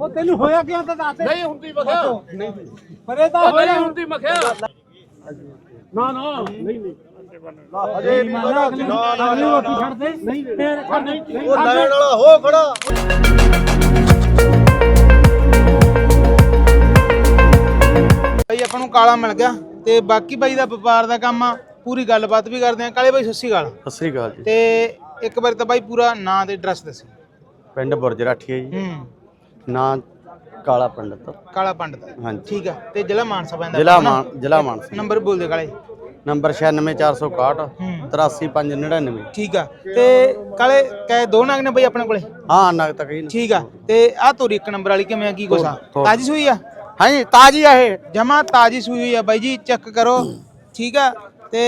ਉਹ ਤੈਨੂੰ ਹੋਇਆ ਕਿਉਂ ਤਾਂ ਦੱਸ। ਨਹੀਂ ਹੁੰਦੀ ਮਖਿਆ। ਪਰ ਇਹ ਤਾਂ ਨਹੀਂ ਹੁੰਦੀ ਮਖਿਆ। ਨਾ ਨਾ। ਨਹੀਂ ਨਹੀਂ। ਅਜੇ ਨਾ ਅਗਲੀ ਅਗਲੀ ਰੋਟੀ ਛੱਡ ਦੇ। ਨਹੀਂ। ਫੇਰ ਛੱਡ ਨਹੀਂ ਉਹ ਲੈਣ ਵਾਲਾ ਹੋ ਖੜਾ। ਬਾਈ ਆਪਾਂ ਨੂੰ ਕਾਲਾ ਮਿਲ ਗਿਆ। ਤੇ ਬਾਕੀ ਬਾਈ ਦਾ ਵਪਾਰ ਦਾ ਕੰਮ ਆ ਪੂਰੀ ਗੱਲਬਾਤ ਵੀ ਕਰਦੇ ਆ। ਕਾਲੇ ਬਾਈ ਸੱਸੀ ਗਾਲ ਸਤਿ ਸ੍ਰੀ ਅਕਾਲ ਜੀ। ਤੇ ਇੱਕ ਵਾਰ ਤਾਂ ਬਾਈ ਪੂਰਾ ਨਾਂ ਤੇ ਐਡਰੈਸ ਦੱਸੀ। ਪਿੰਡ ਬੁਰਜ ਰਾਠੀਆ ਜੀ। ਹੂੰ। ਨਾਂ ਕਾਲਾ ਪੰਡਤ ਕਾਲਾ ਪੰਡਤ। ਹਾਂਜੀ। ਠੀਕ ਆ। ਤੇ ਜ਼ਿਲ੍ਹਾ ਮਾਨਸਾ ਪੈਂਦਾ ਜ਼ਿਲ੍ਹਾ ਆਪਣਾ। ਮਾਨ ਜ਼ਿਲ੍ਹਾ ਮਾਨਸਾ ਨੰਬਰ ਬੋਲ ਦੇ ਕਾਲੇ। ਨੰਬਰ 96461 ਹੂੰ। 83599 ਠੀਕ ਆ। ਤੇ ਕਾਲੇ ਕਹੇ ਦੋ ਨਗ ਨੇ ਬਾਈ ਆਪਣੇ ਕੋਲੇ? ਹਾਂ ਨਗ ਤੱਕ ਹੀ ਠੀਕ ਆ। ਤੇ ਆ ਤੋਰੀ ਇੱਕ ਨੰਬਰ ਵਾਲੀ ਕਿਵੇਂ ਆ ਕੀ ਕੋਸਾ। ਤਾਜੀ ਸੂਈ ਆ? ਹਾਂਜੀ ਤਾਜੀ ਆ ਇਹ। ਜਮਾ ਤਾਜੀ ਸੂਈ ਹੋਈ ਆ ਬਾਈ ਜੀ ਚੈੱਕ ਕਰੋ। ਠੀਕ ਆ। ਤੇ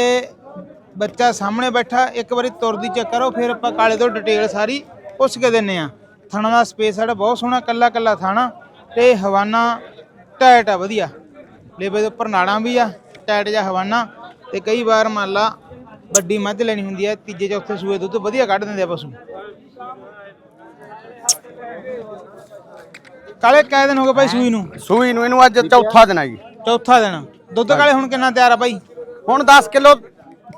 ਬੱਚਾ ਸਾਹਮਣੇ ਬੈਠਾ ਇੱਕ ਵਾਰੀ ਤੁਰਦੀ ਚੈੱਕ ਕਰੋ ਫਿਰ ਆਪਾਂ ਕਾਲੇ ਤੋਂ ਡਿਟੇਲ ਸਾਰੀ ਪੁੱਛ ਕੇ ਦਿੰਨੇ ਆ। ਥਾਣਾ ਦਾ ਸਪੇਸ ਸਾਡਾ ਬਹੁਤ ਸੋਹਣਾ ਕੱਲਾ ਕੱਲਾ ਥਾਣਾ ਤੇ ਹਵਾਨਾ ਟਾਈਟ ਆ ਵਧੀਆ। ਲੇਬੇ ਦੇ ਉੱਪਰ ਨਾੜਾਂ ਵੀ ਆ ਟਾਈਟ ਜਿਹਾ ਹਵਾਨਾ ਤੇ ਕਈ ਵਾਰ ਮੰਨ ਲਾ ਵੱਡੀ ਮੱਝ ਲੈਣੀ ਹੁੰਦੀ ਆ ਤੀਜੇ ਚੌਥੇ ਸੂਏ ਦੁੱਧ ਵਧੀਆ ਕੱਢ ਦਿੰਦੇ ਆ ਪਸ਼ੂ। ਕਾਲੇ ਕਾਇ ਦਿਨ ਹੋ ਗਏ ਭਾਈ ਸੂਈ ਨੂੰ? ਸੂਈ ਨੂੰ ਇਹਨੂੰ ਅੱਜ ਚੌਥਾ ਦਿਨ ਆ ਜੀ। ਚੌਥਾ ਦਿਨ। ਦੁੱਧ ਕਾਲੇ ਹੁਣ ਕਿੰਨਾ ਤਿਆਰ ਆ ਬਾਈ ਹੁਣ 10 ਕਿਲੋ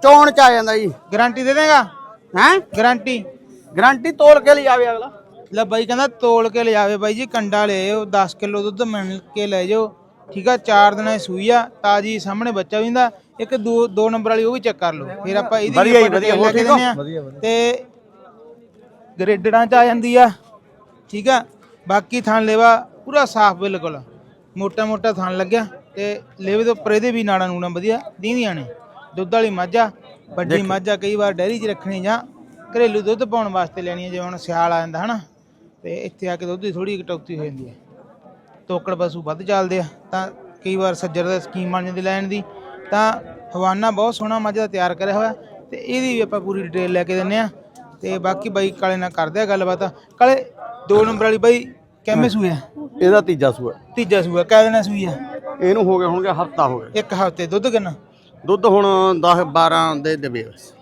ਚੌਣ ਚ ਆ ਜਾਂਦਾ ਜੀ। ਗਾਰੰਟੀ ਦੇ ਦੇਗਾ? ਹੈ? ਗਾਰੰਟੀ? ਗਾਰੰਟੀ ਤੋਲ ਕੇ ਲਈ ਆਵੇ ਅਗਲਾ। ਲੈ ਬਾਈ ਕਹਿੰਦਾ ਤੋਲ ਕੇ ਲਿਜਾਵੇ ਬਾਈ ਜੀ ਕੰਡਾ ਲੈ ਆਇਓ 10 ਕਿਲੋ ਦੁੱਧ ਮਿਲ ਕੇ ਲੈ ਜਾਓ ਠੀਕ ਆ ਚਾਰ ਦਿਨਾਂ ਦੀ ਸੂਈ ਆ ਤਾਜੀ ਸਾਹਮਣੇ ਬੱਚਾ ਵੀ ਹੁੰਦਾ ਇੱਕ ਦੋ ਦੋ ਨੰਬਰ ਵਾਲੀ ਉਹ ਵੀ ਚੈੱਕ ਕਰ ਲਓ ਫਿਰ ਆਪਾਂ ਇਹਦੀ ਵਧੀਆ ਜੀ, ਵਧੀਆ, ਹੋਰ ਦਿੰਦੇ ਆ। ਤੇ ਗ੍ਰੇਡਰਾਂ ਚ ਆ ਜਾਂਦੀ ਆ ਠੀਕ ਆ ਬਾਕੀ ਥਣ ਲੇਵਾ ਪੂਰਾ ਸਾਫ਼ ਬਿਲਕੁਲ ਮੋਟਾ ਮੋਟਾ ਥਣ ਲੱਗਿਆ ਤੇ ਲੇਵੇ ਦੇ ਉੱਪਰ ਇਹਦੇ ਵੀ ਨਾੜਾਂ ਨੂੜਾਂ ਵਧੀਆ ਦੀਂਦੀਆਂ ਨੇ ਦੁੱਧ ਵਾਲੀ ਮੱਝ ਆ ਵੱਡੀ ਮੱਝ ਆ ਕਈ ਵਾਰ ਡੈਰੀ 'ਚ ਰੱਖਣੀ ਜਾਂ ਘਰੇਲੂ ਦੁੱਧ ਪਾਉਣ ਵਾਸਤੇ ਲੈਣੀ ਹੈ ਜਿਵੇਂ ਹੁਣ ਸਿਆਲ ਆ ਜਾਂਦਾ ਹਨਾ ਤੇ ਇੱਥੇ ਆ ਕੇ ਦੁੱਧ ਦੀ ਥੋੜੀ ਕਟੌਤੀ ਹੋ ਜਾਂਦੀ ਹੈ। ਤੋਕੜ ਪਸ਼ੂ ਵੱਧ ਚੱਲਦੇ ਆ ਤਾਂ ਕਈ ਵਾਰ ਸੱਜਰ ਦਾ ਸਕੀਮ ਬਣ ਜਾਂਦੀ ਲੈਣ ਦੀ ਤਾਂ ਹਵਾਨਾ ਬਹੁਤ ਸੋਹਣਾ ਮੱਝ ਦਾ ਤਿਆਰ ਕਰਿਆ ਹੋਇਆ ਤੇ ਇਹਦੀ ਵੀ ਆਪਾਂ ਪੂਰੀ ਡਿਟੇਲ ਲੈ ਕੇ ਦਿੰਨੇ ਆ ਤੇ ਬਾਕੀ ਬਾਈ ਕਾਲੇ ਨਾਲ ਕਰਦੇ ਆ ਗੱਲਬਾਤ। ਕਾਲੇ ਦੋ ਨੰਬਰ ਵਾਲੀ ਬਾਈ ਕਿੰਨੇ ਸੂਏ ਆ? ਇਹਦਾ ਤੀਜਾ ਸੂਆ। ਤੀਜਾ ਸੂਆ ਕਹਿ ਦੇਣਾ ਸੂਈ ਆ? ਇਹਨੂੰ ਹੋ ਗਏ ਹੋਣਗੇ ਹਫਤਾ ਹੋ ਗਿਆ। ਇੱਕ ਹਫ਼ਤੇ ਦੁੱਧ ਕਿੰਨਾ? ਦੁੱਧ ਹੁਣ 10 12 ਦੇ ਦੇਵੇ ਬਸ।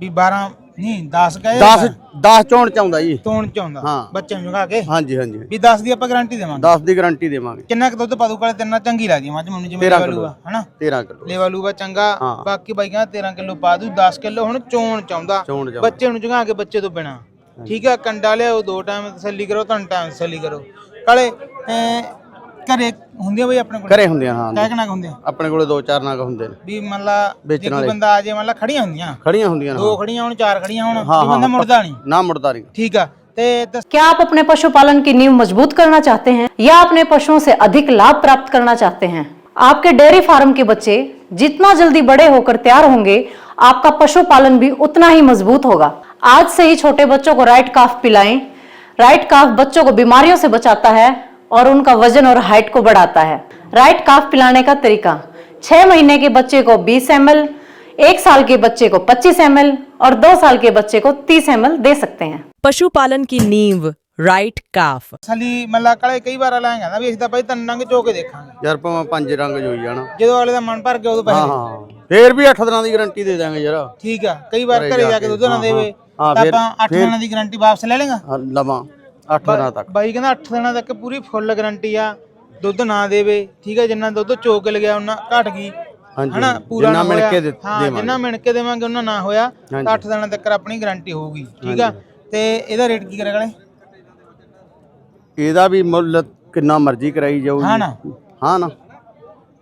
ਵੀ 12 ਨਹੀਂ 10 ਕਹੇ 10 10 ਚੌਣ ਚ ਆਉਂਦਾ ਜੀ। ਤੋਣ ਚ ਆਉਂਦਾ। ਹਾਂ। ਬੱਚੇ ਨੂੰ ਜਗਾ ਕੇ। ਹਾਂਜੀ ਹਾਂਜੀ। ਵੀ 10 ਦੀ ਆਪਾਂ ਗਾਰੰਟੀ ਦੇਵਾਂਗੇ। 10 ਦੀ ਗਾਰੰਟੀ ਦੇਵਾਂਗੇ। ਕਿੰਨਾ ਕੁ ਦੁੱਧ ਪਾ ਦੂ ਕਾਲੇ ਤੇਰੇ ਚੰਗੀ ਲੱਗਦੀ ਆ। ਮੱਝ ਮੈਨੂੰ ਜਿਵੇਂ 13 ਲੈਵਲੂ ਆ ਹਨਾ? 13 ਕਿਲੋ। ਲੈਵਲੂ ਆ ਚੰਗਾ। ਹਾਂ। ਬਾਕੀ ਬਾਈ ਕਹਿੰਦਾ 13 ਕਿਲੋ ਪਾ ਦੂ 10 ਕਿਲੋ ਹੁਣ ਚੋਣ ਚਾਹੁੰਦਾ ਚੌਣ ਚ ਬੱਚੇ ਨੂੰ ਜਗਾ ਕੇ ਬੱਚੇ ਤੋਂ ਬਿਨਾ। ਠੀਕ ਆ ਕੰਡਾ ਲਿਆਓ ਦੋ ਟਾਈਮ ਤਸੱਲੀ ਕਰੋ ਤਿੰਨ ਟਾਈਮ ਤਸੱਲੀ ਕਰੋ। ਕਾਲੇ ਅਮ, ਘਰੇ ਹੁੰਦੀਆਂ ਬਈ ਆਪਣੇ ਕੋਲ ਘਰੇ ਹੁੰਦੇ ਆ ਹਾਂ ਕਹਿ ਕਨਾ ਹੁੰਦੇ ਆ ਆਪਣੇ ਕੋਲੇ ਦੋ ਚਾਰ ਨਾਗ ਹੁੰਦੇ ਨੇ ਵੀ ਮੰਨ ਲਾ ਜੇ ਵੇਚਣ ਕੋਈ ਵਾਲੇ। ਬੰਦਾ ਆ ਜੇ ਮੰਨ ਲਾ ਖੜੀਆਂ ਹੁੰਦੀਆਂ ਖੜੀਆਂ ਹੁੰਦੀਆਂ ਨੇ ਦੋ ਖੜੀਆਂ ਹੁਣ ਚਾਰ ਖੜੀਆਂ ਹੁਣ ਹਾਂ ਵੀ ਬੰਦਾ ਹਾਂ ਮੁੜਦਾ ਨਹੀਂ ਨਾ ਮੁੜਦਾ ਨਹੀਂ ਠੀਕ ਆ ਤੇ ਤਸ- क्या आप अपने पशुपालन की नींव मजबूत करना चाहते हैं या अपने पशुओं से अधिक लाभ प्राप्त करना चाहते हैं आपके डेयरी फार्म के बच्चे जितना जल्दी बड़े होकर तैयार होंगे आपका पशुपालन भी उतना ही मजबूत होगा आज से ही छोटे बच्चों को राइट काफ पिलाएं राइट काफ बच्चों को बीमारियों से बचाता है और उनका वजन और हाइट को बढ़ाता है राइट काफ पिलाने का तरीका छह महीने के बच्चे को 20 एम एक साल के बच्चे को 25 एम और दो साल के बच्चे को 30 एम दे सकते हैं पशुपालन की नींव राइट काफ ਤਸੱਲੀ ਮੰਨ ਲਾ ਕਾਲੇ ਕਈ ਵਾਰ ਅਲਾ ਕਹਿੰਦਾ ਵੀ ਅਸੀਂ ਤਾਂ ਭਾਈ ਤਿੰਨ ਨੰਗ ਚੋ ਕੇ ਦੇਖਾਂਗੇ ਯਾਰ ਭਾਵੇਂ ਪੰਜ ਰੰਗ ਜੋਈ ਜਾਣਾ ਜਦੋਂ ਅਗਲੇ ਦਾ ਮਨ ਭਰ ਗਿਆ ਉਦੋਂ ਪੈਸੇ ਹਾਂ ਦੇ। ਹਾਂ ਫੇਰ ਵੀ 8 ਦਿਨਾਂ ਦੀ ਗਾਰੰਟੀ ਦੇ ਦਾਂਗੇ ਯਾਰ ਠੀਕ ਆ ਕਈ ਵਾਰ ਘਰੇ ਜਾ ਕੇ ਦੁੱਧ ਨਾ ਹਾਂ, ਦੇਵੇ ਹਾਂ, ਤਾਂ ਫਿਰ- ਆਪਾਂ 8 ਫਿਰ- ਦਿਨਾਂ ਦੀ ਗਾਰੰਟੀ ਵਾਪਸ ਲੈ ਲੇਗਾ ਹਾਂ, ਲਵਾਂ 8 ਦਿਨਾਂ ਤੱਕ। ਬਾਈ ਕਹਿੰਦਾ 8 ਦਿਨਾਂ ਤੱਕ ਪੂਰੀ ਫੁੱਲ ਗਾਰੰਟੀ ਆ ਦੁੱਧ ਨਾ ਦੇਵੇ। ਠੀਕ ਆ ਜਿੰਨਾ ਦੁੱਧ ਚੋਕ ਲਗਿਆ ਉਹਨਾਂ ਘਟ ਗਈ। ਹਨਾ ਪੂਰਾ ਨਾ ਮਿਣ। ਕੇ ਦੇ- ਹਾਂ ਦੇਵਾਂਗੇ। ਜਿੰਨਾ ਮਿਣ ਕੇ ਦੇਵਾਂਗੇ ਉਹਨਾਂ ਨਾ ਹੋਇਆ ਤਾਂ ਹਾਂਜੀ। 8 ਦਿਨਾਂ ਤੱਕ ਆਪਣੀ ਗਾਰੰਟੀ ਹੋਊਗੀ। ਠੀਕ ਆ ਤੇ ਇਹਦਾ ਰੇਟ ਕੀ ਕਰੇਗਾ ਇਹਦਾ ਵੀ ਮੁੱਲ ਕਿੰਨਾ ਮਰਜ਼ੀ ਕਰਾਈ ਜਾਊਗੀ ਹਾਂ ਨਾ। ਹਾਂ ਨਾ।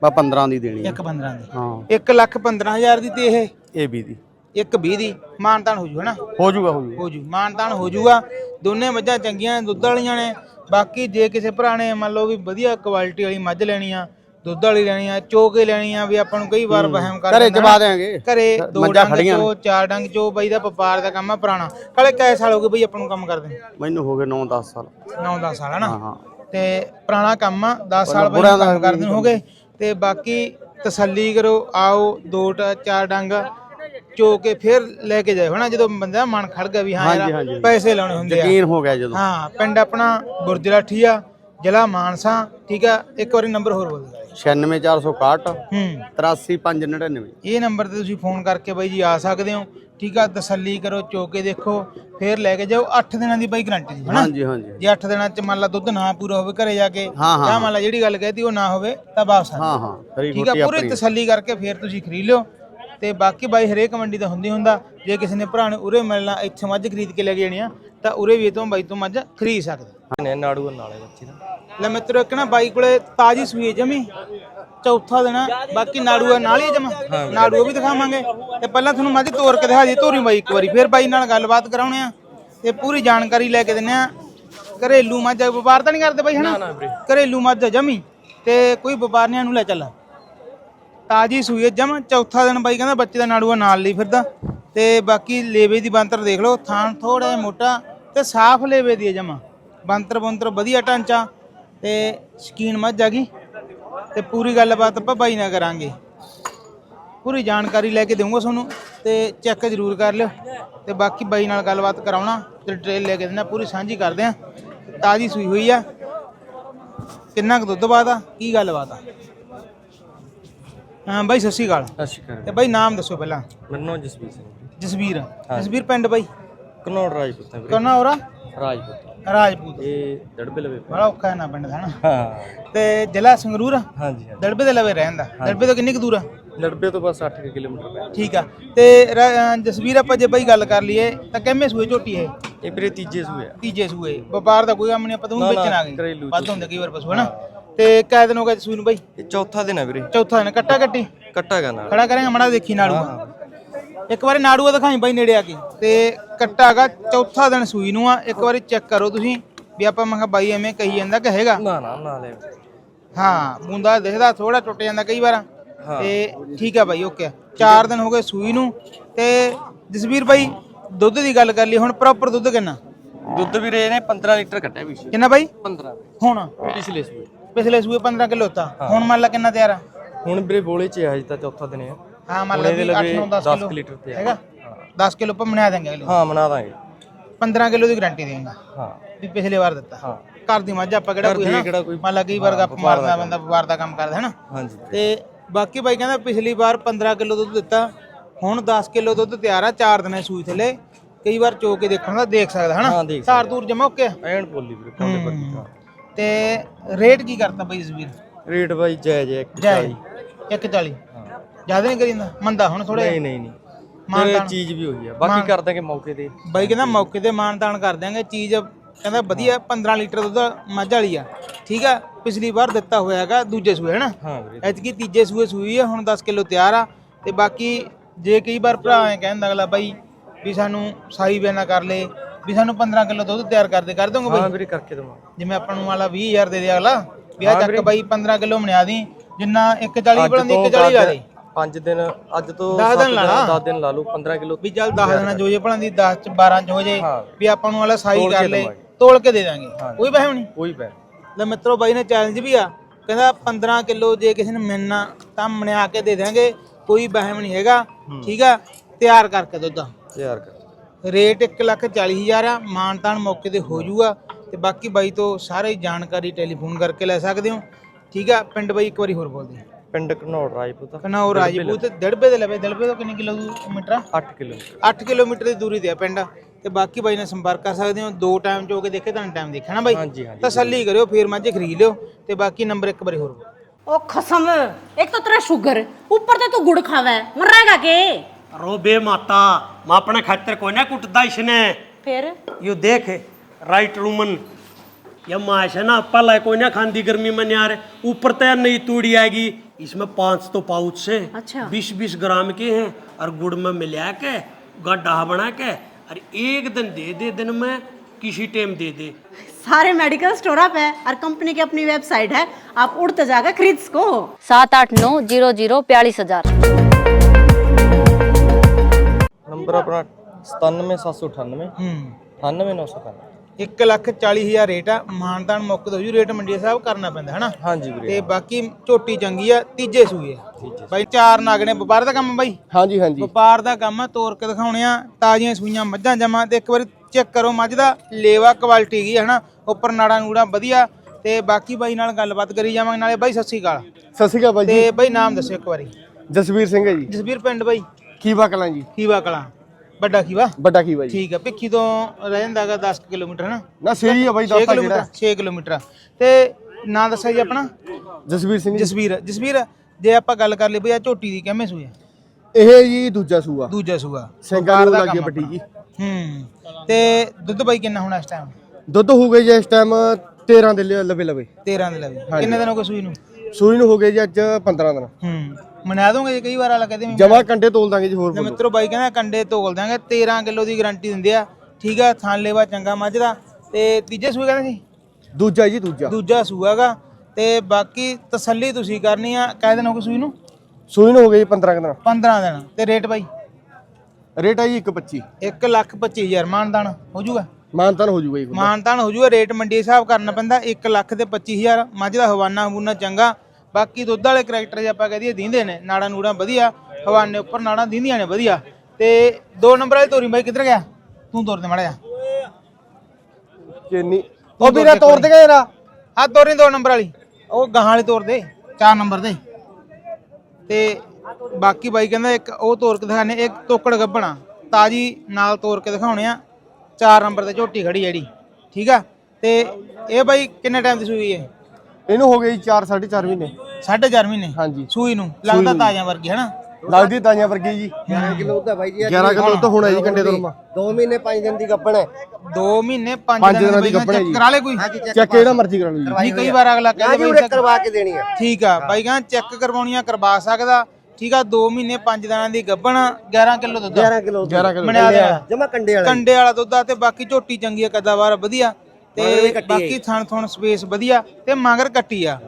ਬਾ 15 ਦੀ ਦੇਣੀ ਆ। ਇੱਕ 15 ਦੀ। ਹਾਂ। 1 ਲੱਖ 15000 ਦੀ ਤੇ ਇਹ। ਇਹ ਵੀ ਦੀ। ਇੱਕ 20 ਦੀ ਮਾਨਤਾਨ ਹੋ ਜੂ ਹਨਾ ਹੋ ਜਾਊਗਾ ਹੋ ਜਾਊਗਾ ਹੋ ਜੂ ਮਾਨਤਾਨ ਹੋ ਜੂਗਾ। ਦੋਨੇ ਮੱਝਾਂ ਚੰਗੀਆਂ ਨੇ, ਦੁੱਧ ਵਾਲੀਆਂ ਨੇ। ਬਾਕੀ ਜੇ ਕਿਸੇ ਭਰਾ ਨੇ ਮੰਨ ਲਓ ਵੀ ਵਧੀਆ ਕੁਆਲਿਟੀ ਵਾਲੀ ਮੱਝ ਲੈਣੀ ਆ ਦੁੱਧ ਵਾਲੀ ਲੈਣੀ ਆ ਚੋ ਕੇ ਲੈਣੀ ਆ ਵੀ ਆਪਾਂ ਨੂੰ ਕਈ ਵਾਰ ਵਹਿਮ ਕਰ ਘਰੇ ਜਵਾ। ਦੇਾਂਗੇ ਘਰੇ ਦੋ ਮੱਝਾਂ ਡੰਗ ਖੜੀਆਂ ਚੋ ਚਾਰ ਡੰਗ ਚੋ ਬਈ ਦਾ ਵਪਾਰ ਦਾ ਕੰਮ ਆ ਪੁਰਾਣਾ। ਕਾਲੇ ਕੈ ਸਾਲ ਹੋ ਗਏ ਬਈ ਆਪਾਂ ਨੂੰ ਕੰਮ ਕਰਦੇ ਮੈਨੂੰ ਹੋ ਗਏ 9-10 ਸਾਲ। 9-10 ਸਾਲ ਹਨਾ ਹਾਂ ਤੇ ਪੁਰਾਣਾ ਕੰਮ ਆ 10 ਸਾਲ ਦਾ ਕੰਮ ਕਰਦੇ ਨੂੰ ਹੋ ਗਏ। ਤੇ ਬਾਕੀ ਤਸੱਲੀ ਕਰੋ ਆਓ ਦੋ ਟ- ਚਾਰ ਡੰਗ ਚੋ ਕੇ ਫਿਰ ਲੈ ਕੇ ਜਾਓ ਹਨਾ ਜਦੋਂ ਬੰਦੇ ਮਨ ਖੜ ਗਿਆ ਵੀ ਹਾਂ ਹਾਂਜੀ, ਯਾਰ ਹਾਂਜੀ। ਪੈਸੇ ਲਾਉਣੇ ਹੁੰਦੇ ਆ। ਯਕੀਨ ਹੋ ਗਿਆ ਜਦੋਂ। ਹਾਂ ਪਿੰਡ ਆਪਣਾ ਬੁਰਜ ਲਾਠੀ ਆ ਜ਼ਿਲ੍ਹਾ ਮਾਨਸਾ ਠੀਕ ਆ ਇੱਕ ਵਾਰੀ ਨੰਬਰ ਹੋਰ ਬੋਲ ਦਿਓ। 96461 ਹੂੰ। 83599 ਇਹ ਨੰਬਰ ਤੇ ਤੁਸੀਂ ਫੋਨ ਕਰਕੇ ਬਾਈ ਜੀ ਆ ਸਕਦੇ ਹੋ ਠੀਕ ਆ ਤਸੱਲੀ ਕਰੋ ਚੋਕੇ ਦੇਖੋ ਫੇਰ ਲੈ ਕੇ ਜਾਓ 8 ਦਿਨਾਂ ਦੀ ਬਾਈ ਗਾਰੰਟੀ ਦੀ ਹਨਾ? ਹਾਂਜੀ ਹਾਂਜੀ। ਜੇ 8 ਦਿਨਾਂ ਚ ਮੰਨ ਲਾ ਦੁੱਧ ਨਾ ਪੂਰਾ ਹੋਵੇ ਘਰੇ ਜਾ ਕੇ ਹਾਂ, ਹਾਂ। ਜਾਂ ਮੰਨ ਲਾ ਜਿਹੜੀ ਗੱਲ ਕਹਿਤੀ ਉਹ ਨਾ ਹੋਵੇ ਤਾਂ ਵਾਪਸ ਆ। ਹਾਂ ਹਾਂ। ਠੀਕ ਆ ਪੂਰੀ ਆਪਣੀ। ਤਸੱਲੀ ਕਰਕੇ ਫੇਰ ਤੁਸੀਂ ਖਰੀਦ ਲਿਓ। ਤੇ ਬਾਕੀ ਬਾਈ ਹਰੇਕ ਮੰਡੀ ਦਾ ਹੁੰਦੀ ਹੁੰਦਾ ਜੇ ਕਿਸੇ ਨੇ ਭਰਾ ਨੇ ਉਰੇ ਮਿਲਣਾ ਇੱਥੇ ਮੱਝ ਖਰੀਦ ਕੇ ਲੈ ਕੇ ਜਾਣੀ ਆ ਤਾਂ ਉਰੇ ਵੀ ਇਹ ਤੋਂ ਬਾਈ ਤੋਂ ਮੱਝ ਖਰੀਦ ਸਕਦਾ। ਨੇ ਨਾੜੂ ਨਾਲੇ ਬੱਚੀ ਦਾ। ਲੈ ਮਿੱਤਰੋ ਇੱਕ ਨਾ ਬਾਈ ਕੋਲੇ ਤਾਜੀ ਸੂਈ ਹੈ ਜਮੀ ਚੌਥਾ ਆ, ਬਾਕੀ ਨਾੜੂਆ ਨਾਲ ਹੀ ਜਮਾ। ਨਾੜੂਆ ਵੀ ਦਿਖਾਵਾਂਗੇ। ਤੇ ਪਹਿਲਾਂ ਤੁਹਾਨੂੰ ਮੱਝ ਤੋੜ ਕੇ ਦਿਖਾ ਦੀ ਤੋਰੀ ਬਾਈ ਇੱਕ ਵਾਰੀ ਫਿਰ ਬਾਈ ਨਾਲ ਗੱਲਬਾਤ ਕਰਾਉਣੇ ਆ। ਤੇ ਪੂਰੀ ਜਾਣਕਾਰੀ ਲੈ ਕੇ ਦਿੰਨੇ ਆ। ਘਰੇਲੂ ਮੱਝ ਆ, ਵਪਾਰ ਤਾਂ ਨਹੀਂ ਕਰਦੇ ਬਾਈ ਹਨਾ? ਘਰੇਲੂ ਮੱਝ ਆ ਜਮੀ ਤੇ ਕੋਈ ਵਪਾਰੀਆਂ ਨੂੰ ਲੈ ਚੱਲ। ਤਾਜੀ ਸੂਈ ਹੈ, ਜਮ ਚੌਥਾ ਦਿਨ ਬਾਈ ਕਹਿੰਦਾ ਬੱਚੇ ਦਾ ਨਾੜੂਆ ਨਾਲ ਲਈ ਫਿਰਦਾ। ਤੇ ਬਾਕੀ ਲੇਵੇ ਦੀ ਬੰਤਰ ਦੇਖ ਲਓ ਥਾਣ ਥੋੜਾ ਜਿਹਾ ਮੋਟਾ ਤੇ ਸਾਫ਼ ਲੇਵੇ ਦੀ ਹੈ ਜਮਾ। ਬੰਤਰ ਬੰਤਰ ਵਧੀਆ ਢਾਂਚਾ ਤੇ ਸ਼ਕੀਨ ਮੱਝ ਆ ਗਈ। ਤੇ ਪੂਰੀ ਗੱਲਬਾਤ ਆਪਾਂ ਬਾਈ ਨਾਲ ਕਰਾਂਗੇ। ਪੂਰੀ ਜਾਣਕਾਰੀ ਲੈ ਕੇ ਦੇਵਾਂਗਾ ਤੁਹਾਨੂੰ ਤੇ ਚੈੱਕ ਜ਼ਰੂਰ ਕਰ ਲਿਓ। ਤੇ ਬਾਕੀ ਬਾਈ ਨਾਲ ਗੱਲਬਾਤ ਕਰਾਉਣਾ, ਤੇ ਡਿਟੇਲ ਲੈ ਕੇ ਦੇਣਾ ਪੂਰੀ ਸਾਂਝੀ ਕਰਦੇ ਆ। ਤਾਜੀ ਸੂਈ ਹੋਈ ਆ। ਕਿੰਨਾ ਕੁ ਦੁੱਧ ਬਾਤ ਆ ਕੀ ਗੱਲਬਾਤ ਆ? ਹਾਂ ਬਾਈ ਸਤਿ ਸ਼੍ਰੀ ਅਕਾਲ। ਸਤਿ ਸ਼੍ਰੀ ਅਕਾਲ। ਤੇ ਬਾਈ ਨਾਮ ਦੱਸੋ ਪਹਿਲਾਂ। ਮੇਰਾ ਨਾਮ ਜਸਵੀਰ ਸਿੰਘ ਜਸਵੀਰ। ਜਸਵੀਰ ਪਿੰਡ ਬਾਈ? ਕਨੌੜ ਰਾਜਪੂਤ ਹੈ ਵੀਰੇ। ਕਰਨਾ ਹੋਰਾ ਰਾਜਪੂਤ। ਰਾਜਪੂਤ। ਇਹ ਦੜਬੇ ਲਵੇ ਬੜਾ ਔਖਾ ਹੈ ਨਾ ਪਿੰਡ ਦਾ ਹਾਂ। ਤੇ ਜ਼ਿਲ੍ਹਾ ਸੰਗਰੂਰ? ਆ? ਹਾਂਜੀ ਹਾਂਜੀ। ਦੜਬੇ ਦੇ ਲਵੇ ਰਹਿੰਦਾ ਦੜਬੇ ਤੋਂ ਕਿੰਨੀ ਕੁ ਦੂਰ ਆ? ਦੜਬੇ ਤੋਂ ਬਸ 8 ਕਿਲੋਮੀਟਰ ਪੈ ਠੀਕ ਆ। ਤੇ ਰ- ਜਸਵੀਰ ਆਪਾਂ ਜੇ ਬਾਈ ਗੱਲ ਕਰ ਲਈਏ ਤਾਂ ਕਿੰਮੇ ਸੂਏ ਝੋਟੀ ਹੈ ਇਹ ਵੀਰੇ ਤੀਜੇ ਸੂਏ ਆ। ਤੀਜੇ ਸੂਏ। ਵਪਾਰ ਦਾ ਕੋਈ ਕੰਮ ਨਹੀਂ ਆਪਾਂ ਤੁਹਾਨੂੰ ਨਾ, ਨਾ, ਵੇਚਣ ਆ ਗਏ। ਘਰੇਲੂ ਵੱਧ ਹੁੰਦੇ ਕਈ ਵਾਰ ਪਸ਼ੂ ਹਨਾ? ਤੇ ਕਾਇ ਦਿਨ ਹੋ ਗਿਆ ਸੂਈ ਨੂੰ ਬਾਈ? ਇਹ ਚੌਥਾ ਦਿਨ ਹੈ ਵੀਰੇ। ਚੌਥਾ ਦਿਨ ਕੱਟਾ ਕੱਟੀ? ਕੱਟਾ ਗਾ ਨਾਲ। ਖੜਾ ਕਰਾਂਗੇ ਮੜਾ ਦੇਖੀ ਨਾੜੂਆ ਇੱਕ ਵਾਰੀ ਨਾੜੂਆ ਦਿਖਾਈ ਬਾਈ ਨੇੜੇ ਆ ਕੇ। ਤੇ ਕੱਟਾ ਹੈਗਾ ਚੌਥਾ ਦਿਨ ਸੂਈ ਨੂੰ ਆ। ਇੱਕ ਵਾਰੀ ਚੈੱਕ ਕਰੋ ਤੁਸੀਂ ਵੀ ਆਪਾਂ ਮੈਂ ਕਿਹਾ ਬਾਈ ਐਵੇਂ ਕਹੀ ਜਾਂਦਾ ਕਿ ਹੈਗਾ ਨਾ ਨਾ ਨਾ ਲੈ। ਹਾਂ ਬੂੰਦਾ ਦਿਖਦਾ ਥੋੜਾ ਟੁੱਟ ਜਾਂਦਾ ਕਈ ਵਾਰ। ਤੇ ਠੀਕ ਆ ਬਾਈ ਓਕੇ ਚਾਰ ਦਿਨ ਹੋ ਗਏ ਸੂਈ ਨੂੰ ਤੇ ਜਸਵੀਰ ਬਾਈ ਦੁੱਧ ਦੀ ਗੱਲ ਕਰ ਲਈ ਹੁਣ ਪ੍ਰੋਪਰ ਦੁੱਧ ਕਿੰਨਾ? ਦੁੱਧ ਵੀਰੇ ਇਹਨੇ 15 ਲੀਟਰ ਕੱਟਿਆ ਪਿਛੇ। ਕਿੰਨਾ ਬਾਈ 15 ਹੁਣ? ਪਿਛਲੇ ਸੂਏ। ਪਿਛਲੇ ਸੂਏ 15 ਕਿਲੋ ਤਾ ਹੁਣ ਮੰਨ ਲਾ ਕਿੰਨਾ ਤਿਆਰ ਆ? ਹੁਣ ਵੀਰੇ ਬੋਲੇ ਚ ਆ ਤਾਂ ਚੌਥਾ ਦਿਨ ਹੈ ਹਾਂ ਮੰਨ ਲਾ ਇਹਦੇ ਵੀ 8 ਲਵੇ 9 10 10 ਕਿਲੋ। ਲੀਟਰ ਤੇ ਆ। ਹੈਗਾ? 10 ਕਿਲੋ ਆਪਾਂ ਬਣਾ ਦਾਂਗੇ ਅਗਲੇ ਹਾਂ ਬਣਾ ਦਾਂਗੇ। 15 ਕਿਲੋ ਦੀ ਗਾਰੰਟੀ ਦੇਵਾਂਗਾ। ਹਾਂ। ਵੀ ਪਿਛਲੇ ਵਾਰ ਦਿੱਤਾ। ਹਾਂ। ਘਰ ਦੀ ਮੱਝ ਆਪਾਂ ਕਿਹੜਾ ਕੋਈ ਕਿਹੜਾ ਕੋਈ- ਮੰਨ ਲਾ ਕਈ ਵਾਰ ਗੱਪ ਮਾਰਦਾ ਬੰਦਾ ਵਪਾਰ ਦਾ ਕੰਮ ਕਰਦਾ ਹਨਾ ਹਾਂਜੀ। ਤੇ ਬਾਕੀ ਬਾਈ ਕਹਿੰਦਾ ਪਿਛਲੀ ਵਾਰ 15 ਕਿਲੋ ਦੁੱਧ ਦਿੱਤਾ ਹੁਣ 10 ਕਿਲੋ ਦੁੱਧ ਤਿਆਰ ਆ 4 ਦਿਨਾਂ ਦੀ ਸੂਈ ਥੱਲੇ। ਕਈ ਵਾਰ ਚੋ ਕੇ ਦੇਖਣ ਦਾ ਦੇਖ ਸਕਦਾ ਹਨਾ? ਧਾਰ ਧੂਰ ਜਮਾ ਓਕੇ? ਐਨ ਬੋਲੀ ਵੀਰੇ ਕਾਉਂਦੇ ਪੱਕੀ ਹਾਂ। ਤੇ ਰੇਟ ਕੀ ਕਰਤਾ ਬਾਈ ਜਸਵੀਰ? ਰੇਟ ਬਾਈ ਹੈ ਜੈ 140 140 ਜ਼ਿਆਦਾ ਨਹੀਂ ਕਰੀਂਦਾ? ਮੰਦਾ ਹੁਣ ਥੋੜੇ ਨਹੀਂ ਨਹੀਂ ਨਹੀਂ। ਮਾਨਤਾਨ। ਚੀਜ਼ ਵੀ ਹੋਈ ਆ। ਬਾਕੀ ਕਰ ਦਾਂਗੇ ਮੌਕੇ ਤੇ। ਬਾਈ ਕਹਿੰਦਾ ਮੌਕੇ ਤੇ ਮਾਨਦਾਨ ਕਰ ਦਿਆਂਗੇ। ਚੀਜ਼ ਕਹਿੰਦਾ ਵਧੀਆ 15 ਲੀਟਰ ਦੁੱਧ ਮੱਝ ਵਾਲੀ ਆ। ਠੀਕ ਆ? ਪਿਛਲੀ ਵਾਰ ਦਿੱਤਾ ਹੋਇਆ ਹੈਗਾ ਦੂਜੇ ਸੂਏ ਹਨਾ? ਹਾਂ ਵੀਰੇ ਐਤਕੀ ਤੀਜੇ ਸੂਏ ਸੂਈ ਆ ਹੁਣ 10 ਕਿਲੋ ਤਿਆਰ ਆ। ਤੇ ਬਾਕੀ ਜੇ ਕਈ ਵਾਰ ਭਰਾ ਐ ਕਹਿੰਦਾ ਅਗਲਾ ਬਾਈ ਵੀ ਸਾਨੂੰ ਸਾਈ ਬੇਨਾ ਕਰ ਲੇ ਵੀ ਸਾਨੂੰ 15 ਕਿਲੋ ਦੁੱਧ ਤਿਆਰ ਕਰਦੇ ਕਰ ਦੋਗੇ ਹਾਂ ਬਾਈ ਵੀਰੇ ਕਰਕੇ ਦਵਾਂ ਜਿਵੇਂ ਆਪਾਂ ਨੂੰ ਵਾਲਾ 20000 ਦੇ ਦੇ ਅਗਲਾ ਵੀ ਆ ਚੱਕ ਬਾਈ 15 ਕਿਲੋ ਬਣਾ ਦੀ ਜਿੰਨਾ 140 ਬਣਦੀ 140 ਲਾ ਦੇ। 5 ਦਿਨ ਅੱਜ ਤੋਂ ਦਸ ਦਿਨ ਲਾ ਲਾ। 10 ਦਿਨ ਲਾ ਲਓ 15 ਕਿਲੋ ਵੀ ਚੱਲ 10 ਦਿਨਾਂ ਜੋ ਜੇ ਭਲਾਂਦੀ 10 ਚ 12 ਚ ਹੋ ਜੇ ਹਾਂ। ਵੀ ਆਪਾਂ ਨੂੰ ਵਾਲਾ ਸਾਈ ਕਰ ਲੇ। ਤੋਲ ਕੇ ਦੇ ਦਾਂਗੇ। ਕੋਈ ਵਹਿਮ ਨਹੀਂ ਕੋਈ ਪੈ ਲੈ ਮਿੱਤਰੋ ਬਾਈ ਨੇ ਚੈਲੰਜ ਵੀ ਆ। ਕਹਿੰਦਾ 15 ਕਿਲੋ ਜੇ ਕਿਸੇ ਨੇ ਮਿਲਣਾ ਤਾਂ ਮਣਿਆ ਕੇ ਦੇ ਦਾਂਗੇ ਕੋਈ ਵਹਿਮ ਨਹੀਂ ਹੈਗਾ ਠੀਕ ਆ? ਤਿਆਰ ਕਰਕੇ ਦੁੱਧ। ਤਿਆਰ ਕਰ। ਰੇਟ 140000 ਆ ਮਾਨਤਾਨ ਮੌਕੇ ਤੇ ਹੋ ਜਾਊਗਾ ਤੇ ਬਾਕੀ ਬਾਈ ਤੋਂ ਸਾਰੀ ਜਾਣਕਾਰੀ ਟੈਲੀਫੋਨ ਕਰਕੇ ਲੈ ਸਕਦੇ ਹੋ। ਠੀਕ ਆ? ਪਿੰਡ ਬਾਈ ਇੱਕ ਵਾਰੀ ਹੋਰ ਬੋਲ ਦੇ ਪਿੰਡ ਘਨੌੜ ਰਾਜਪੂਤ ਕਨਾਉ ਰਾਜਪੂਤ ਦੜਬੇ ਦੇ ਲਵੇ ਦੜਬੇ ਤੋਂ ਕਿੰਨੇ ਕਿਲੋਮੀਟਰ ਆ? 8 ਕਿਲੋਮੀਟਰ 8 ਕਿਲੋਮੀਟਰ ਦੀ ਦੂਰੀ ਤੇ ਆ ਪਿੰਡ। ਤੇ ਬਾਕੀ ਬਾਈ ਨਾਲ ਸੰਪਰਕ ਕਰ ਸਕਦੇ ਹੋ ਦੋ ਟਾਈਮ ਚ ਹੋ ਕੇ ਦੇਖੇ ਤੁਹਾਨੂੰ ਟਾਈਮ ਦੇਖਿਆ ਨਾ ਬਾਈ ਹਾਂਜੀ ਹਾਂਜੀ ਤਸੱਲੀ ਕਰਿਓ ਫੇਰ ਮੱਝ ਖਰੀਦ ਲਿਓ ਤੇ ਬਾਕੀ ਨੰਬਰ ਇੱਕ ਵਾਰੀ ਹੋਰ ਬੋਲੋ। ओ खसम एक तो तेरा शुगर ऊपर से तू गुड़ खावा है मर रहेगा के रो बे माता मैं अपने खातर कोई ना कुटदा इसने फिर यू देख राइट रूमन ये माश है ना पहले कोई ना खांदी गर्मी में यार ऊपर तैयार नई तूड़ी आएगी इसमें पांच तो पाउच से अच्छा। बीस बीस ग्राम के हैं और गुड़ में मिला के गड्ढा बना के एक दिन दे दे दिन में किसी टाइम दे दे। सारे मेडिकल स्टोर आप है और कंपनी की अपनी वेबसाइट है। आप उड़ते जाकर खरीद सको। सात आठ नौ ज़ीरो ज़ीरो बयालीस हज़ार। नंबर अपना सतानवे सात सौ अठानवे हम्म। अठानवे नौ सौ अठानवे 1 ਲੱਖ 40 ਹਜ਼ਾਰ ਰੇਟ ਆ। ਮਾਨਦਾਨ ਮੁੱਕ ਦੋ ਜੀ ਰੇਟ ਮੰਡੀ ਸਾਹਿਬ ਕਰਨਾ ਪੈਂਦਾ ਹਨਾ? ਹਾਂਜੀ ਵੀਰੇ ਤੇ ਬਾਕੀ ਝੋਟੀ ਚੰਗੀ ਆ ਤੀਜੇ ਸੂਏ ਆ। ਬਾਈ ਚਾਰ ਨਾਗਣੇ ਵਪਾਰ ਦਾ ਕੰਮ ਬਾਈ? ਹਾਂਜੀ ਹਾਂਜੀ। ਵਪਾਰ ਦਾ ਕੰਮ ਆ ਤੋਰ ਕੇ ਦਿਖਾਉਣੇ ਆ ਤਾਜ਼ੀਆਂ ਸੂਈਆਂ ਮੱਝਾਂ ਜਮਾ। ਤੇ ਇੱਕ ਵਾਰੀ ਚੈੱਕ ਕਰੋ ਮੱਝ ਦਾ ਲੇਵਾ ਕੁਆਲਿਟੀ ਗਈ ਹਨਾ? ਉੱਪਰ ਨਾੜਾ ਨੂੜਾ ਵਧੀਆ। ਤੇ ਬਾਕੀ ਬਾਈ ਨਾਲ ਗੱਲਬਾਤ ਕਰੀ ਜਾਵਾਂਗੇ ਨਾਲੇ ਬਾਈ ਸਤਿ ਸ੍ਰੀ ਅਕਾਲ। ਸਤਿ ਸ਼੍ਰੀ ਅਕਾਲ ਬਾਈ ਤੇ ਬਾਈ ਨਾਮ ਦੱਸਿਓ ਇੱਕ ਵਾਰੀ। ਜਸਵੀਰ ਸਿੰਘ ਹੈ ਜੀ। ਜਸਵੀਰ ਪਿੰਡ ਬਾਈ। ਕੀਵਾ ਕਲਾਂ ਜੀ। ਕੀਵਾ ਕਲਾਂ। ਵੱਡਾ ਖੀਵਾ? ਵੱਡਾ ਕੀ ਬਾਈ ਠੀਕ ਆ ਭਿੱਖੀ ਤੋਂ ਰਹਿ ਜਾਂਦਾਗਾ 10 ਕੁ ਕਿਲੋਮੀਟਰ ਹਨਾ? ਨਾ ਸਹੀ ਆ ਬਾਈ 6 ਦੱਸਤਾ ਕਿਲੋਮੀਟਰ ਜਿਹੜਾ 6 ਕਿਲੋਮੀਟਰ ਤੇ ਨਾਂ ਦੱਸਿਆ ਜੀ ਆਪਣਾ? ਜਸਵੀਰ ਸਿੰਘ ਜੀ। ਜਸਵੀਰ ਜਸਵੀਰ ਜੇ ਆਪਾਂ ਗੱਲ ਕਰ ਲਈ ਬਈ ਆ ਝੋਟੀ ਦੀ ਕਿਵੇਂ ਸੂਆ ਇਹ ਜੀ ਦੂਜਾ ਸੂਆ। ਦੂਜਾ ਸੂਆ। ਸਿੰਘਾਂ ਨੂੰ ਦਾ ਲੱਗੀ ਵੱਡੀ ਜੀ। ਹੂੰ ਤੇ ਦੁੱਧ ਬਾਈ ਕਿੰਨਾ ਹੋਣਾ ਇਸ ਟਾਈਮ ਦੁੱਧ ਹੋ ਗਏ ਜੀ ਇਸ ਟਾਈਮ 13 ਦੇ ਲ- ਲਵੇ ਲਵੇ 13 ਦੇ ਲਵੇ। ਕਿੰਨੇ ਦਿਨ ਹੋ ਗਏ ਸੂਈ ਨੂੰ? ਸੂਈ ਨੂੰ ਹੋ ਗਏ ਜੀ ਅੱਜ 15 ਦਿਨ। ਹੂੰ ਮਨਾ ਦੋਗੇ ਜੇ ਕਈ ਵਾਰ ਵਾਲਾ ਕਹਦੇ ਜਮਾ ਕੰਡੇ ਤੋਲ ਦਾਂਗੇ ਜੀ ਹੋਰ ਬੋਲੋ। ਮਿੱਤਰੋ ਬਾਈ ਕਹਿੰਦਾ ਕੰਡੇ ਤੋਲ ਦਾਂਗੇ 13 ਕਿਲੋ ਦੀ ਗਾਰੰਟੀ ਦਿੰਦੇ ਆ। ਠੀਕ ਆ ਥਾਂ ਲੇਵਾ ਚੰਗਾ ਮੱਝ ਦਾ ਤੇ ਤੀਜੇ ਸੂਏ ਕਹਿੰਦੇ ਸੀ? ਦੂਜਾ ਜੀ ਦੂਜਾ। ਦੂਜਾ ਸੂਆਗਾ ਤੇ ਬਾਕੀ ਤਸੱਲੀ ਤੁਸੀਂ ਕਰਨੀ ਆ ਕਾਹ ਹੋ ਗਏ ਸੂਈ ਨੂੰ? ਸੂਈ ਨੂੰ ਹੋ ਗਏ ਜੀ 15 ਕੁ ਦਿਨ। 15 ਦਿਨ। ਤੇ ਰੇਟ ਬਾਈ? ਰੇਟ ਆ ਜੀ 125 1 ਲੱਖ 25 ਹਜ਼ਾਰ ਮਾਨਦਾਨ ਹੋ ਜਾਊਗਾ ਮਾਨਤਨ ਹੋ ਜੂਗਾ ਜੀ। ਮਾਨਤਾਨ ਹੋ ਜਾਊਗਾ ਰੇਟ ਮੰਡੀ ਦੇ ਹਿਸਾਬ ਕਰਨਾ ਪੈਂਦਾ। 1 ਲੱਖ ਤੇ 25000 ਮੱਝ ਦਾ ਹਵਾਨਾ ਹਵੂਨਾ ਚੰਗਾ। ਬਾਕੀ ਦੁੱਧ ਵਾਲੇ ਕਰੈਕਟਰ ਜੇ ਆਪਾਂ ਕਹਦੀਏ ਦਿੰਦੇ ਨੇ ਨਾੜਾ ਨੂੜਾ ਵਧੀਆ ਹਵਾਨੇ ਉੱਪਰ ਨਾੜਾਂ ਦਿੰਦੀਆਂ ਨੇ ਵਧੀਆ। ਤੇ ਦੋ ਨੰਬਰ ਵਾਲੀ ਤੋਰੀ ਬਾਈ ਕਿੱਧਰ ਗਿਆ? ਤੂੰ ਤੋਰ ਦੇ ਮਾੜਾ ਜਾ ਚੇਨੀ। ਉਹ ਵੀਰਾ ਤੋੜ ਦੇ ਯਾਰਾ ਆ ਤੋਰੀ ਦੋ ਨੰਬਰ ਵਾਲੀ। ਉਹ ਗਾਹਾਂ ਵਾਲੀ ਤੋਰ ਦੇ ਚਾਰ ਨੰਬਰ ਦੇ। ਤੇ ਬਾਕੀ ਬਾਈ ਕਹਿੰਦਾ ਇੱਕ ਉਹ ਤੋਰ ਕੇ ਦਿਖਾਣੇ ਇੱਕ ਤੋਕੜ ਗੱਬਣਾ ਤਾਜੀ ਨਾਲ ਤੋਰ ਕੇ ਦਿਖਾਉਣੇ ਆ। ਚਾਰ ਨੰਬਰ ਤੇ ਝੋਟੀ ਖੜੀ ਜਿਹੜੀ। ਠੀਕ ਆ? ਤੇ ਇਹ ਬਾਈ ਕਿੰਨੇ ਟਾਈਮ ਦੀ ਸੂਈ ਹੈ? ਇਹਨੂੰ ਹੋ ਗਏ ਜੀ 4 4.5 ਮਹੀਨੇ। ਸਾਢੇ ਚਾਰ ਮਹੀਨੇ? ਹਾਂਜੀ। ਸੂਈ ਨੂੰ? ਲੱਗਦਾ ਤਾਜ਼ਾ ਵਰਗੀ ਹੈ ਨਾ ਲੱਗਦੀ ਤਾਈਆਂ ਵਰਗੀ ਜੀ। 11 ਕਿਲੋ ਦਾ ਬਾਈ ਜੀ 11 ਕਿਲੋ ਤਾਂ ਹੋਣਾ ਜੀ ਕੰਡੇ ਤੋਂ 2 ਮਹੀਨੇ 5 ਦਿਨ ਦੀ ਗੱਪਣ ਹੈ। 2 ਮਹੀਨੇ 5 ਪੰਜ ਦਿਨ ਦੀ ਦੀ ਗੱਭਣ ਹੈ ਚੈੱਕ ਜੀ। ਕਰਾ ਲੈ ਕੋਈ। ਚੈੱਕ ਕਿਹੜਾ ਮਰਜ਼ੀ ਕਰਾ ਲਓ ਜੀ। ਨਹੀਂ ਕਈ ਵਾਰ ਅਗਲਾ ਕਹਿੰਦਾ ਬਈ ਉਰੇ ਕਰਵਾ ਕੇ ਦੇਣੀ ਹੈ ਠੀਕ ਆ ਬਾਈ ਕਹਿੰਦਾ ਚੈੱਕ ਕਰਵਾਉਣੀਆਂ ਕਰਵਾ ਸਕਦਾ। ਠੀਕ ਆ 2 ਮਹੀਨੇ 5 ਦਿਨਾਂ ਦੀ ਗੱਭਣ 11 ਕਿਲੋ ਦੁੱਧ। 11 ਕਿਲੋ 11 ਕਿਲੋ ਮਣਿਆ ਦੇਣਾ ਜਮਾ ਕੰਡੇ ਵਾਲਾ ਕੰਡੇ ਵਾਲਾ ਦੁੱਧ ਆ ਤੇ ਬਾਕੀ ਝੋਟੀ ਚੰਗੀ ਆ ਕਦਾਵਾਰ ਵਧੀਆ। ਤੇ ਬਾਕੀ ਥਣ ਥਣ ਸਪੇਸ ਵਧੀਆ ਤੇ ਮਗਰ ਕੱਟੀ ਆ।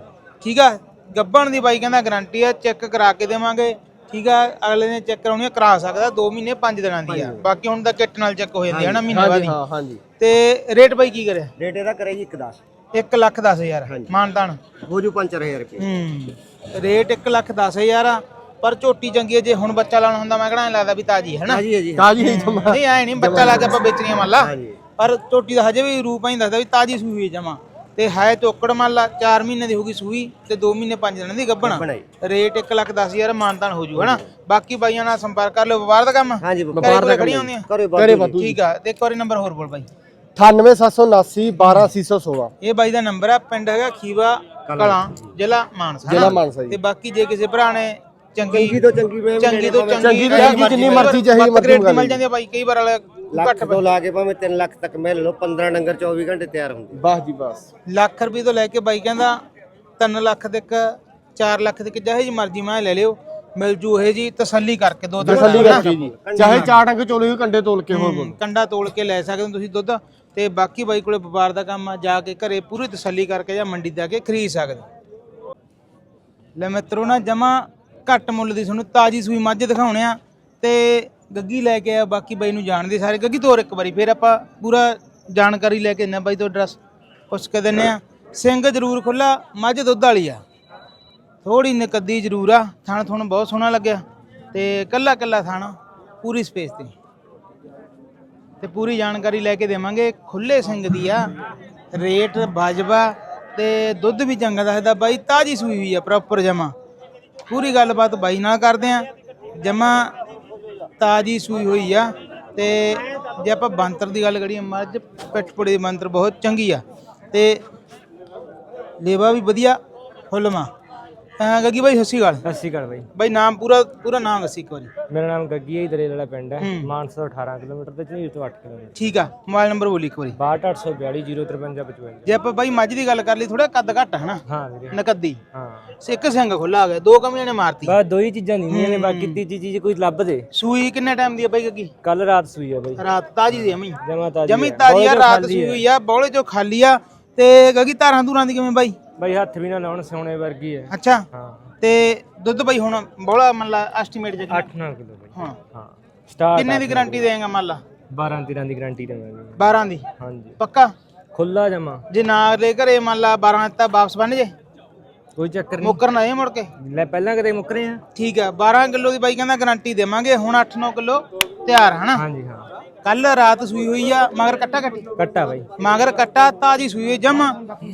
ਠੀਕ ਆ? ਗੱਬਣ ਦੀ ਬਾਈ ਕਹਿੰਦਾ ਗਾਰੰਟੀ ਆ ਚੈੱਕ ਕਰਾ ਕੇ ਦੇਵਾਂਗੇ। ਠੀਕ ਆ? ਅਗਲੇ ਨੇ ਚੈੱਕ ਕਰਾਉਣੀ ਆ ਕਰਾ ਸਕਦਾ 2 ਮਹੀਨੇ 5 ਦਿਨਾਂ ਦੀ ਆ। ਬਾਕੀ ਹੁਣ ਤਾਂ ਕਿੱਟ ਨਾਲ ਚੈੱਕ ਹੋ ਜਾਂਦੀ ਹੈ ਨਾ ਮਹੀਨੇ ਬਾਅਦ ਹੀ। ਹਾਂਜੀ। ਤੇ ਰੇਟ ਬਾਈ ਕੀ ਕਰਿਆ? ਰੇਟ ਇਹਦਾ ਕਰੇ ਜੀ 1 10 1 ਲੱਖ 10 ਹਜ਼ਾਰ ਮਾਨਤਾਨ ਹੋ ਜੂ 5000 ਰੁਪਏ। ਹੂੰ। ਰੇਟ 1 ਲੱਖ 10 ਹਜ਼ਾਰ ਆ ਪਰ ਝੋਟੀ ਚੰਗੀ ਹੈ ਜੇ ਹੁਣ ਬੱਚਾ ਲਾਉਣਾ ਹੁੰਦਾ ਮੈਂ ਕਿਹੜਾ ਲੱਗਦਾ ਵੀ ਤਾਜੀ ਹੈ ਨਾ ਜੀ ਜੀ ਤਾਜੀ ਹੀ। ਜਮਾ ਨਹੀਂ ਐ ਨਹੀਂ ਬੱਚਾ ਲਾ ਕੇ ਆਪਾਂ ਵੇਚਣੀਆਂ ਮੰਨ ਲਾ। ਪਰ ਝੋਟੀ ਦਾ ਹਜੇ ਵੀ ਰੂਪ ਐਂ ਦੱਸਦਾ ਵੀ ਤਾਜੀ ਸੂਈ ਹੋਈ ਜਮਾ। ਤੇ ਹੈ ਤੋਕੜ ਮੰਨ ਲਾ 4 ਮਹੀਨੇ ਦੀ ਹੋਗੀ ਸੂਈ ਤੇ 2 ਮਹੀਨੇ 5 ਦਿਨਾਂ ਦੀ ਗੱਭਣਾ। ਰੇਟ 1 ਲੱਖ 10 ਹਜ਼ਾਰ ਮਾਨਤਾਨ ਹੋ ਜੂ ਹਨਾ? ਬਾਕੀ ਬਾਈਆਂ ਨਾਲ ਸੰਪਰਕ ਕਰ ਲਿਓ ਵਪਾਰ ਦਾ ਕੰਮ? ਹਾਂਜੀ ਵਪਾਰ ਦਾ ਹੁੰਦੀਆਂ ਕਰੇ ਕਰੇ ਬਾਤੂ ਠੀਕ ਆ ਤੇ ਇੱਕ ਵਾਰੀ ਨੰਬਰ ਹੋਰ ਬੋਲ ਬਾਈ। 98779 12616 ਇਹ ਬਾਈ ਦਾ ਨੰਬਰ ਆ ਪਿੰਡ ਹੈਗਾ ਖੀਵਾ ਕਲਾਂ। ਜ਼ਿਲ੍ਹਾ ਮਾਨਸਾ ਜ਼ਿਲ੍ਹਾ? ਮਾਨਸਾ। ਤੇ ਬਾਕੀ ਜੇ ਕਿਸੇ ਭਰਾ ਨੇ ਚੰਗੀ ਚੰਗੀ ਤੋਂ ਚੰਗੀ ਚੰਗੀ ਤੋਂ ਚੰਗੀ ਜਿੰਨੀ ਮਰਜ਼ੀ ਚਾਹੀਦੀ ਮਰਜ਼ੀ ਮਿਲ। ਜਾਂਦੀ ਆ ਬਾਈ ਕਈ ਵਾਰ ਵਾਲਾ ਲੱਖ ਤੋਂ ਲਾ ਕੇ ਭਾਵੇਂ 3 ਲੱਖ ਤੱਕ ਮਿਲ ਲਓ 15 ਡੰਗਰ 24 ਘੰਟੇ ਤਿਆਰ ਹੁੰਦੇ ਬਸ ਜੀ ਬਸ। ਲੱਖ ਰੁਪਏ ਤੋਂ ਲੈ ਕੇ ਬਾਈ ਕਹਿੰਦਾ 3 ਲੱਖ ਤੱਕ 4 ਲੱਖ ਤੱਕ ਜਿਹੇ ਜੀ ਮਰਜ਼ੀ ਮੈਂ ਲੈ ਲਿਓ ਮਿਲ ਜੂ ਇਹ ਜੀ ਤਸੱਲੀ ਕਰਕੇ ਦੋ ਤਿੰਨ ਤਸੱਲੀ? ਕਰਕੇ ਜੀ। ਚਾਹੇ ਚਾਰ ਟੰਗ ਚੋਲੇ ਵੀ ਕੰਡੇ ਤੋਲ ਕੇ ਹੋਰ ਹੂੰ, ਕੰਡਾ ਤੋਲ ਕੇ ਲੈ ਸਕਦੇ ਹੋ ਤੁਸੀਂ ਦੁੱਧ ਤੇ ਬਾਕੀ ਬਾਈ ਕੋਲੇ ਵਪਾਰ ਦਾ ਕੰਮ ਆ ਜਾ ਕੇ ਘਰੇ ਪੂਰੀ ਤਸੱਲੀ ਕਰਕੇ ਜਾਂ ਮੰਡੀ ਜਾ ਕੇ ਖਰੀਦ ਸਕਦੇ। ਲੈ ਮਿੱਤਰੋ ਨਾ ਜਮਾ ਘੱਟ ਮੁੱਲ ਦੀ ਤੁਹਾਨੂੰ ਤਾਜੀ ਸੂਈ ਮੱਝ ਦਿਖਾਉਣੇ ਆ ਤੇ ਗੱਗੀ ਲੈ ਕੇ ਆ, ਬਾਕੀ ਬਾਈ ਨੂੰ ਜਾਣਦੇ ਸਾਰੇ। ਗੱਗੀ ਤੋਰ ਇੱਕ ਵਾਰੀ, ਫਿਰ ਆਪਾਂ ਪੂਰਾ ਜਾਣਕਾਰੀ ਲੈ ਕੇ ਨਾ ਬਾਈ ਤੋਂ ਐਡਰੈਸ ਪੁੱਛ ਕੇ ਦਿੰਨੇ ਆ ਸਿੰਘ ਜ਼ਰੂਰ ਖੁੱਲਾ ਮੱਝ ਦੁੱਧ ਵਾਲੀ ਆ। ਥੋੜੀ ਨਕਦੀ ਜ਼ਰੂਰ ਆ, ਥਣ ਥਣ ਬਹੁਤ ਸੋਹਣਾ ਲੱਗਿਆ। ਤੇ ਕੱਲਾ ਕੱਲਾ ਥਣ, ਪੂਰੀ ਸਪੇਸ ਤੇ। ਤੇ ਪੂਰੀ ਜਾਣਕਾਰੀ ਲੈ ਕੇ ਦੇਵਾਂਗੇ। ਖੁੱਲੇ ਸਿੰਘ ਦੀ ਆ, ਰੇਟ ਬਾਜਵਾ ਤੇ ਦੁੱਧ ਵੀ ਚੰਗਾ ਦੱਸਦਾ ਬਾਈ, ਤਾਜੀ ਸੂਈ ਹੋਈ ਆ ਪ੍ਰੋਪਰ ਜਮਾ। ਪੂਰੀ ਗੱਲਬਾਤ ਬਾਈ ਨਾਲ ਕਰਦੇ ਆ ਜਮਾ ਤਾਜੀ ਸੂਈ ਹੋਈ ਆ ਤੇ ਜੇ ਆਪਾਂ ਬੰਤਰ ਦੀ ਗੱਲ ਕਰੀਏ ਮੱਝ ਪਿੱਠਪੁੜੀ ਦੀ ਬੰਤਰ ਬਹੁਤ ਚੰਗੀ ਆ ਤੇ ਲੇਵਾ ਵੀ ਵਧੀਆ ਫੁੱਲਮਾ ਅਹ ਗੱਗੀ ਬਾਈ ਸੱਸੀ ਗੱਲ ਸਤਿ ਸ਼੍ਰੀ ਅਕਾਲ ਬਾਈ। ਬਾਈ ਨਾਮ ਪੂਰਾ ਪੂਰਾ ਨਾਮ ਦੱਸੀ ਇੱਕ ਵਾਰੀ। ਮੇਰਾ ਨਾਮ ਗੱਗੀ ਹੈ ਦਰੇਲ ਵਾਲਾ ਪਿੰਡ ਹੈ। ਹੂੰ। ਮਾਨਸਾ ਤੋਂ 18 ਕਿਲੋਮੀਟਰ ਤੇ ਝਨੀਰ ਤੋਂ 8 ਕਿਲੋਮੀਟਰ। ਠੀਕ ਆ ਮੋਬਾਈਲ ਨੰਬਰ ਬੋਲੀ ਇੱਕ ਵਾਰੀ। 62842 ਜੇ ਆਪਾਂ ਬਾਈ ਮੱਝ ਦੀ ਗੱਲ ਕਰ ਲਈ ਥੋੜਾ ਕੱਦ ਘੱਟ ਹੈ ਨਾ ਹਾਂ ਵੀਰੇ। ਨਕਦੀ। ਹਾਂ। ਇੱਕ ਸਿੰਘ ਖੁੱਲਾ ਆ ਗਿਆ ਦੋ ਕਮੀਆਂ ਨੇ ਮਾਰਤੀ। ਬਸ ਦੋ ਹੀ ਚੀਜ਼ਾਂ ਨਹੀਂ ਨੇ ਬਾਕੀ ਤੀਜੀ ਚੀਜ਼ ਕੋਈ ਲੱਭ ਦੇ। ਸੂਈ ਕਿੰਨੇ ਟਾਈਮ ਦੀ ਆ ਬਾਈ ਗੱਗੀ? ਕੱਲ ਰਾਤ ਸੂਈ ਆ ਬਾਈ। ਰਾਤ ਤਾਜੀ ਦੀ ਜਮਾ ਜਮੀ। ਤਾਜੀ ਆ ਰਾਤ ਸੂਈ ਆ ਬੌਲੇ ਚੋਂ ਖਾਲੀ ਆ। ਤੇ ਗੱਗੀ ਧਾਰਾਂ ਧੂਰਾਂ ਦੀ ਕਿਵੇਂ ਬਾਈ? ਬਾਈ ਹੱਥ ਵੀ ਨਾ ਲਾਉਣ ਸੋਨੇ ਵਰਗੀ ਹੈ। ਅੱਛਾ। ਹਾਂ। ਤੇ ਦੁੱਧ ਬਾਈ ਹੁਣ ਬੌਲਾ ਮੰਨ ਲਾ ਐਸਟੀਮੇਟ ਜੇ 8-9 ਕਿਲੋ ਬਾਈ। ਹਾਂ। ਹਾਂ। ਸਟਾਰਟ ਕਿੰਨੇ ਦੀ ਗਾਰੰਟੀ ਦੇਗਾ ਮੰਨ ਲਾ? 12 13 ਦੀ ਗਾਰੰਟੀ ਦੇਵਾਂਗੇ। 12 ਦੀ? ਹਾਂਜੀ। ਪੱਕਾ? ਖੁੱਲਾ ਜਮਾ। ਜੇ ਨਾ ਲੈ ਘਰੇ ਮੰਨ ਲਾ 12 ਦਿੱਤਾ ਵਾਪਸ ਬਣ ਜੇ? ਕੋਈ ਚੱਕਰ ਨਹੀਂ। ਮੁੱਕਰ ਨਾ ਇਹ ਮੁੜ ਕੇ? ਲੈ ਪਹਿਲਾਂ ਕਦੇ ਮੁੱਕਰੇ ਆ? ਠੀਕ ਆ 12 ਕਿਲੋ ਦੀ ਬਾਈ ਕਹਿੰਦਾ ਗਾਰੰਟੀ ਦੇਵਾਂਗੇ ਹੁਣ 8-9 ਕਿਲੋ ਤਿਆਰ ਹਨਾ? ਹਾਂਜੀ ਹਾਂ। ਕੱਲ ਰਾਤ ਸੂਈ ਹੋਈ ਆ ਮਗਰ ਕੱਟਾ ਕੱਟੀ। ਕੱਟਾ ਬਾਈ। ਮਗਰ ਕੱਟਾ ਤਾਜੀ ਸੂਈ ਹੋਈ ਜਮਾ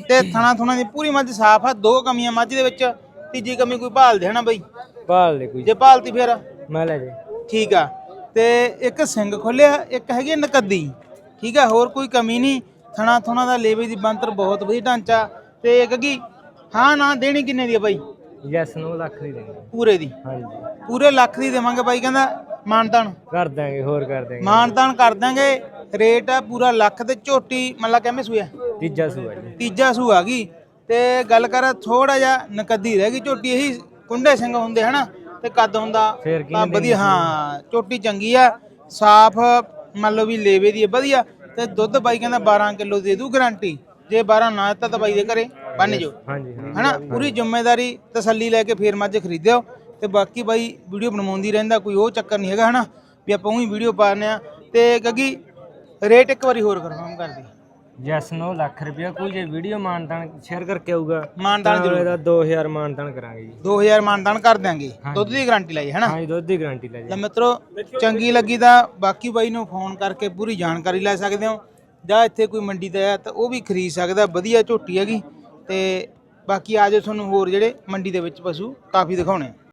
ਤੇ ਥਣਾ ਥੁਣਾ ਦੀ ਪੂਰੀ ਮੱਝ ਸਾਫ਼ ਆ ਦੋ ਕਮੀਆਂ ਮੱਝ ਦੇ ਵਿੱਚ ਤੀਜੀ ਕਮੀ ਕੋਈ ਭਾਲ ਦੇ ਹਨਾ ਬਈ? ਭਾਲ ਲੈ ਕੋਈ। ਜੇ ਭਾਲਤੀ ਫਿਰ? ਮੈਂ ਲੈ ਜੇ ਠੀਕ ਆ ਤੇ ਇੱਕ ਸਿੰਘ ਖੋਲਿਆ ਇੱਕ ਹੈਗੀ ਨਕਦੀ। ਠੀਕ ਆ ਹੋਰ ਕੋਈ ਕਮੀ ਨਹੀਂ ਥਣਾ ਥੁਣਾ ਦਾ ਲੇਵੇ ਦੀ ਬੰਤਰ ਬਹੁਤ ਵਧੀਆ ਢਾਂਚਾ ਤੇ ਇੱਕ ਕੀ ਹਾਂ ਨਾ ਦੇਣੀ ਕਿੰਨੇ ਦੀ ਆ ਬਾਈ? ਯੈਸ ਨੂੰ ਲੱਖ ਦੀ ਦੇਣੀ। ਪੂਰੇ ਦੀ। ਹਾਂਜੀ। ਪੂਰੇ ਲੱਖ ਦੀ ਦੇਵਾਂਗੇ ਬਾਈ ਕਹਿੰਦਾ ਮਾਨਤਾਨ। ਕਰ ਦਾਂਗੇ ਹੋਰ ਕਰ ਦਾਂਗੇ ਮਾਨਤਾਨ ਕਰ ਦਾਂਗੇ ਰੇਟ ਆ ਪੂਰਾ ਲੱਖ ਤੇ ਝੋਟੀ ਮਤਲਬ ਕਿਵੇਂ ਸੂਆ ਤੀਜਾ ਸੂਆ ਜੀ। ਤੀਜਾ ਸੂ ਆ ਗਈ। ਤੇ ਗੱਲ ਕਰ ਥੋੜਾ ਜਿਹਾ ਨਕਦੀ ਰਹਿ ਗਈ ਝੋਟੀ ਇਹੀ ਕੁੰਡੇ ਸਿੰਘ ਹੁੰਦੇ ਹਨਾ ਤੇ ਕੱਦ ਹੁੰਦਾ ਤਾਂ ਵਧੀਆ ਹਾਂ ਝੋਟੀ ਚੰਗੀ ਆ ਸਾਫ਼ ਮੰਨ ਲਓ ਵੀ ਲੇਵੇ ਦੀ ਵਧੀਆ ਤੇ ਦੁੱਧ ਬਾਈ ਕਹਿੰਦਾ 12 ਕਿਲੋ ਦੇ ਦੂ ਗਾਰੰਟੀ ਜੇ 12 ਨਾ ਦਿੱਤਾ ਤਾਂ ਬਾਈ ਦੇ ਘਰੇ ਬੰਨ ਜੋ ਹਾਂਜੀ ਹਾਂ ਹਨਾ ਪੂਰੀ ਜ਼ਿੰਮੇਵਾਰੀ ਤਸੱਲੀ ਲੈ ਕੇ ਫੇਰ ਮੱਝ ਖਰੀਦਿਓ ਤੇ ਬਾਕੀ ਬਾਈ ਵੀਡੀਓ ਬਣਵਾਉਂਦੀ ਰਹਿੰਦਾ ਕੋਈ ਉਹ ਚੱਕਰ ਨਹੀਂ ਹੈਗਾ ਹਨਾ? ਵੀ ਆਪਾਂ ਉਹੀ ਵੀਡੀਓ ਪਾਉਂਦੇ ਆ ਤੇ ਗੱਗੀ ਰੇਟ ਇੱਕ ਵਾਰੀ ਹੋਰ ਕਨਫਰਮ ਕਰ ਦੀ ਯੈਸ ਨੂੰ ਲੱਖ ਰੁਪਇਆ ਕੋਈ ਜੇ ਵੀਡੀਓ ਮਾਨਦਾਨ ਸ਼ੇਅਰ ਕਰਕੇ ਆਊਗਾ ਮਾਨਦਾਨ ਤਾਂ ਜ਼ਰੂਰ। ਇਹਦਾ 2000 ਮਾਨਦਾਨ ਕਰਾਂਗੇ ਜੀ। 2000 ਮਾਨਦਾਨ ਕਰ ਦਿਆਂਗੇ। ਦੁੱਧ ਦੀ ਗਾਰੰਟੀ ਲਈ ਹਨਾ? ਹਾਂਜੀ ਦੁੱਧ ਦੀ ਗਾਰੰਟੀ ਲੈ ਜੀ ਲੈ ਮਿੱਤਰੋ ਚੰਗੀ ਲੱਗੀ ਤਾਂ ਬਾਕੀ ਬਾਈ ਨੂੰ ਫੋਨ ਕਰਕੇ ਪੂਰੀ ਜਾਣਕਾਰੀ ਲੈ ਸਕਦੇ ਹੋ। ਜਾਂ ਇੱਥੇ ਕੋਈ ਮੰਡੀ ਤੇ ਆ ਤਾਂ ਉਹ ਵੀ ਖਰੀਦ ਸਕਦਾ ਵਧੀਆ ਝੋਟੀ ਹੈਗੀ। ਤੇ ਬਾਕੀ ਆਜੋ ਤੁਹਾਨੂੰ ਹੋਰ ਜਿਹੜੇ ਮੰਡੀ ਦੇ ਵਿੱਚ ਪਸ਼ੂ ਕਾਫੀ ਦਿਖਾਉਣੇ